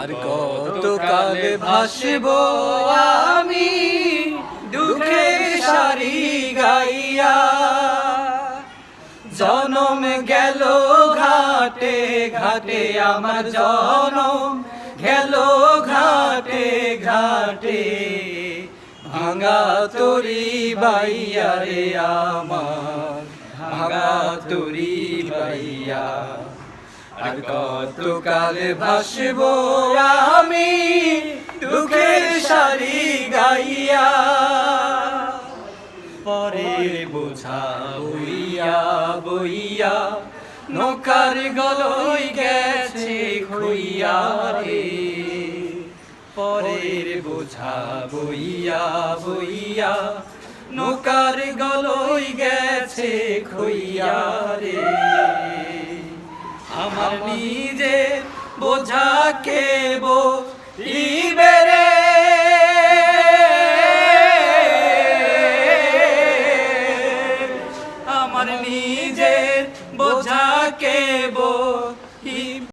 আর কতকাল ভাসব আমি দুঃখের সারি গাইয়া? জনম গেল ঘাটে ঘাটে আমার জনম গেল ঘাটে ঘাটে। ভাঙা তরি বাইয়া রে আমার ভাঙা তরি বাইয়া। আর কতকাল ভাসব আমি দুঃখের সারি গাইয়া। পরের বোঝা বইয়া বইয়া নৌকার গলই গেছে খইয়া রে। পরের বোঝা বইয়া বইয়া নৌকার গলই গেছে খইয়া রে। আমার নিজে বোঝা বো ইবেরে। আমার নিজের বোঝা কেব